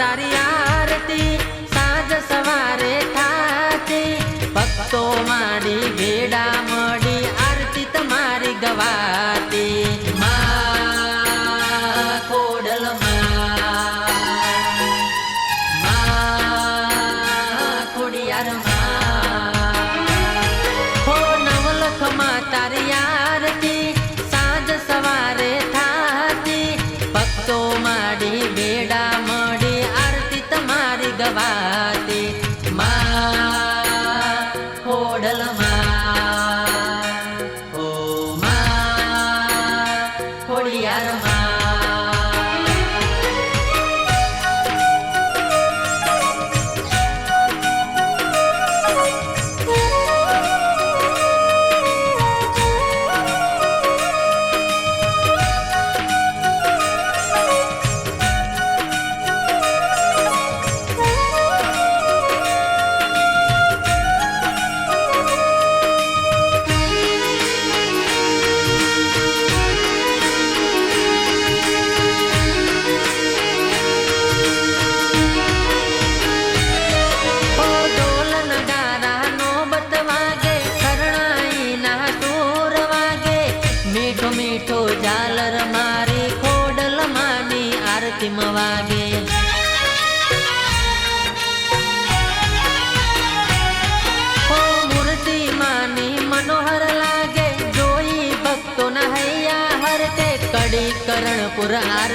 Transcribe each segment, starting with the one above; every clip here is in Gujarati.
તારી આરતી.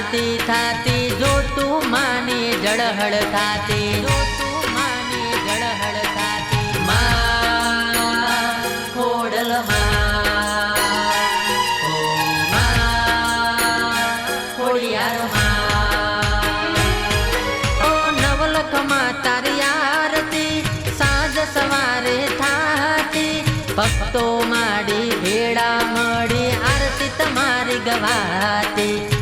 થાતી થાતી જો તું માને જળહળ થાતી. જો તું માને જળહળ થાતી. માં ખોડલ ભક્તો માડી ભેડા મળી આરતી તમારી ગવાતી.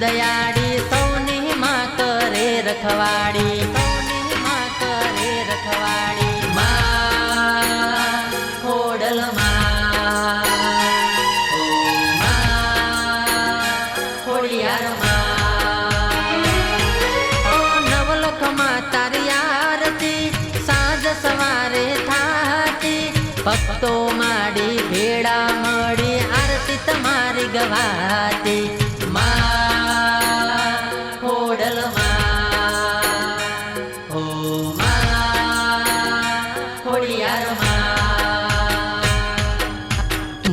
દયાળી સૌની માં કરે રખવાડી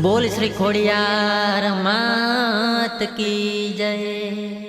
બોલ શ્રી ખોડિયાર માત કી જય.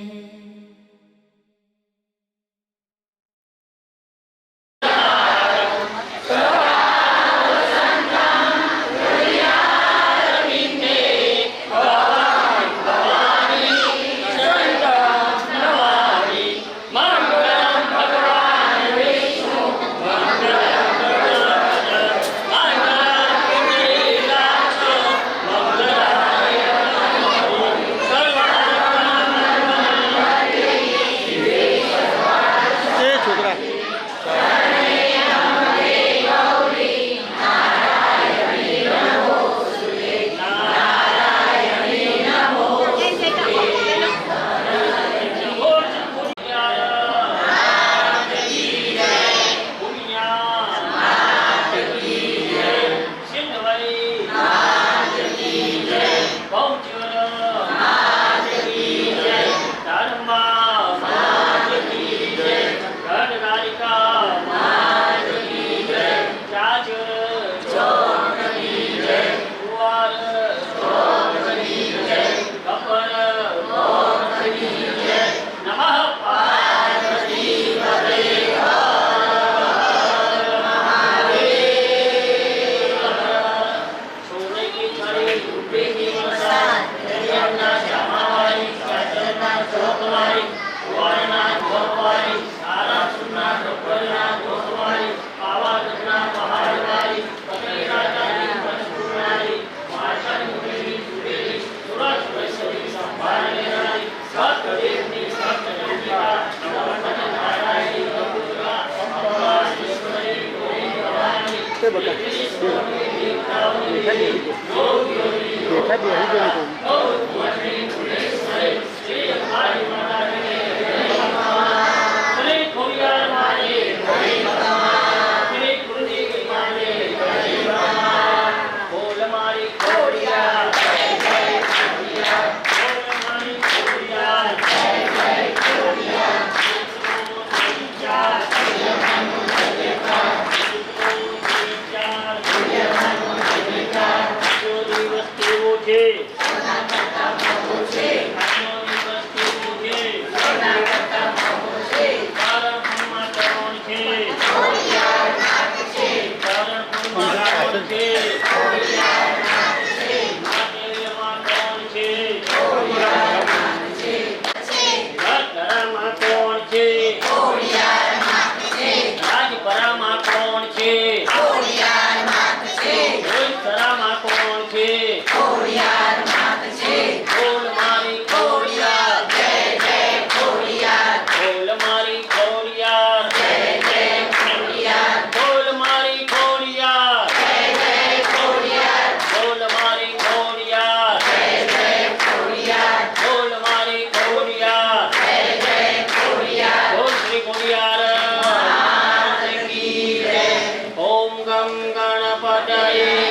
गणपतये।